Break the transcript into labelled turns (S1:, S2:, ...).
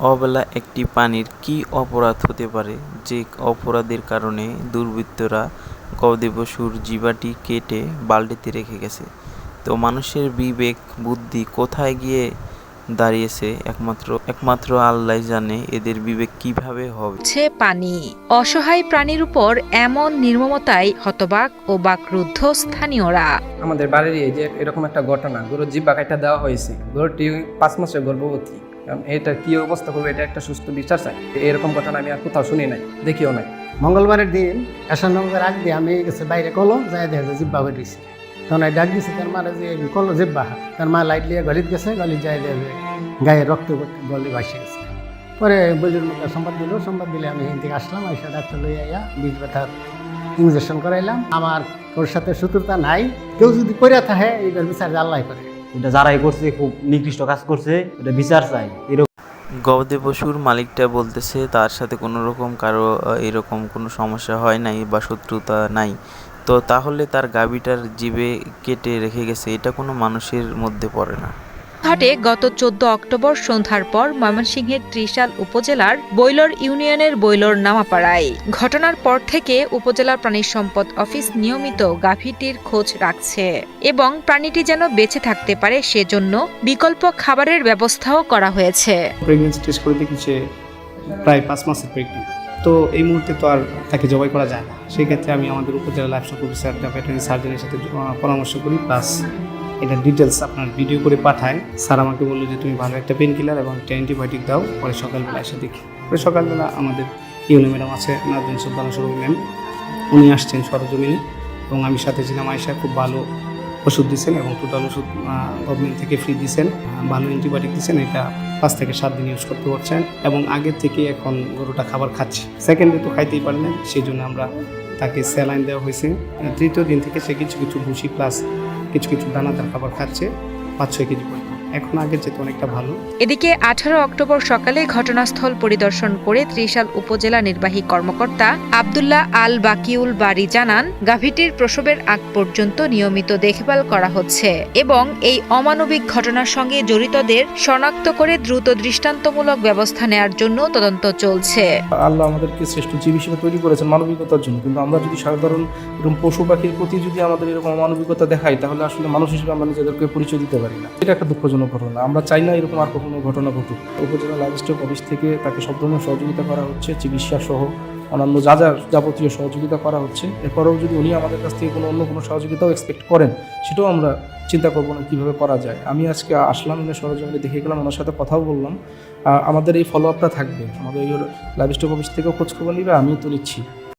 S1: অবেলা একটি প্রাণীর কী অপরাধ হতে পারে? যে অপরাধের কারণে দুর্বৃত্তরা গবাদি পশুর জিহ্বাটি কেটে বালতিতে রেখে গেছে। তো মানুষের বিবেক বুদ্ধি কোথায় গিয়ে দাঁড়িয়েছে? একমাত্র একমাত্র আল্লাহ জানে এদের বিবেক কীভাবে হবে।
S2: হচ্ছে পানি অসহায় প্রাণীর উপর এমন নির্মমতায় হতবাক ও বাকরুদ্ধ স্থানীয়রা।
S3: আমাদের বাড়ির এই যে এরকম একটা ঘটনা গরুর জিব্বা কাটা দেওয়া হয়েছে। গরুটি পাঁচ মাসের গর্ভবতী। কারণ এটা কি অবস্থা করবে, এটা একটা সুস্থ বিচার চাই। এরকম কথা আমি আর কোথাও শুনি নাই, দেখিও নাই।
S4: মঙ্গলবারের দিন এসান নম্বর আগ দিয়ে আমি গেছে, বাইরে কলো যাই দেখে যে জিব্বা হয়ে দিছে তখন ডাক দিছে, তার মারে যে কলো জিব্বা। তার মা লাইট লিয়ে গলিত গেছে, গলিত যাই দেখে গায়ে রক্ত গলি ভাসে গেছে। পরে বলির মতো সংবাদ দিল সংবাদ দিলে আমি থেকে আসলাম এসে ডাক্তার লই আইয়া বিষ ব্যথার ইঞ্জেকশন করাইলাম। আমার ওর সাথে শত্রুতা নাই, কেউ যদি করে থাকে এটার বিচার আল্লাহ করে।
S5: এটা যারাই করছে, খুব নিকৃষ্ট কাজ করছে, এটা বিচার চাই। এরকম
S1: গবাদি পশুর মালিকটা বলতেছে, তার সাথে কোনো রকম কারও এরকম কোনো সমস্যা হয় নাই বা শত্রুতা নাই। তো তাহলে তার গাভীটার জীবে কেটে রেখে গেছে, এটা কোনো মানুষের মধ্যে পড়ে না।
S2: ঘটে গত চোদ্দ অক্টোবর সন্ধ্যার পর ময়মনসিংহের ত্রিশাল উপজেলার বৈলর ইউনিয়নের বৈলর নামাপাড়ায়। ঘটনার পর থেকে উপজেলার প্রাণী সম্পদ অফিস নিয়মিত গাভীটির খোঁজ রাখছে এবং প্রাণীটি যেন বেঁচে থাকতে পারে সেজন্য বিকল্প খাবারের ব্যবস্থাও করা হয়েছে।
S6: প্রায় পাঁচ মাসের প্রেগনেন্ট তো এই মুহূর্তে তো আর তাকে জবাই করা যায় না। সেই ক্ষেত্রে আমি আমাদের উপজেলা লাইফ স্টক অফিসার সার্জনের সাথে পরামর্শ করি প্লাস এটা ডিটেলস আপনার ভিডিও করে পাঠায়। স্যার আমাকে বলল যে, তুমি ভালো একটা পেন কিলার এবং একটা অ্যান্টিবায়োটিক দাও, পরে সকালবেলা এসে দেখি। পরে সকালবেলা আমাদের ইউনো ম্যাডাম আছে নাজদিন সুলতানা সরবি ম্যাম, উনি আসছেন সরজমিনে এবং আমি সাথে ছিলাম আয়সা খুব ভালো ওষুধ দিচ্ছেন এবং টোটাল ওষুধ গভর্নমেন্ট থেকে ফ্রি দিচ্ছেন ভালো অ্যান্টিবায়োটিক দিচ্ছেন এটা পাঁচ থেকে সাত দিন ইউজ করতে পারছেন এবং আগের থেকে এখন গরুটা খাবার খাচ্ছে। সেকেন্ডে তো খাইতেই পারলেন, সেই জন্য আমরা তাকে স্যালাইন দেওয়া হয়েছে। তৃতীয় দিন থেকে সে কিছু কিছু ভুসি প্লাস কিছু কিছু দানাদার খাবার খাচ্ছে পাঁচ ছয় কেজি পরিমাণ। এখন আগের চেয়ে অনেকটা ভালো।
S2: এদিকে আঠারো অক্টোবর সকালে ঘটনাস্থল পরিদর্শন করে ত্রিশাল উপজেলা নির্বাহী কর্মকর্তা আবদুল্লাহ আল বাকিউল বাড়ি জানান গাভীটির প্রসবের আগ পর্যন্ত নিয়মিত দেখভাল করা হচ্ছে এবং এই অমানবিক ঘটনার সঙ্গে জড়িতদের শনাক্ত করে দ্রুত দৃষ্টান্তমূলক ব্যবস্থা নেয়ার জন্য তদন্ত চলছে।
S7: আল্লাহ আমাদেরকে শ্রেষ্ঠ জীব হিসেবে তৈরি করেছেন মানবিকতার জন্য। কিন্তু আমরা যদি সাধারণ এরকম পশু পাখির প্রতি যদি আমাদের এরকম অমানবিকতা দেখাই তাহলে আসলে মানুষ হিসেবে আমরা নিজেদেরকে পরিচয় দিতে পারি না। এটা একটা দুঃখজনক ঘটনা। আমরা চাই না এরকম আর কখনো ঘটনা ঘটুক। উপজেলা লাইভস্টক অফিস থেকে তাকে সব ধরনের সহযোগিতা করা হচ্ছে, চিকিৎসা সহ অন্যান্য যা যা যাবতীয় সহযোগিতা করা হচ্ছে। এরপরেও যদি উনি আমাদের কাছ থেকে কোনো অন্য কোনো সহযোগিতাও এক্সপেক্ট করেন, সেটাও আমরা চিন্তা করব না কীভাবে করা যায়। আমি আজকে আসলাম এনে সরজমিনে দেখে গেলাম, ওনার সাথে কথাও বললাম। আমাদের এই ফলো আপটা থাকবে। আমাদের লাইভ স্টক অফিস থেকেও খোঁজখবর নিবে, আমিও তো নিচ্ছি।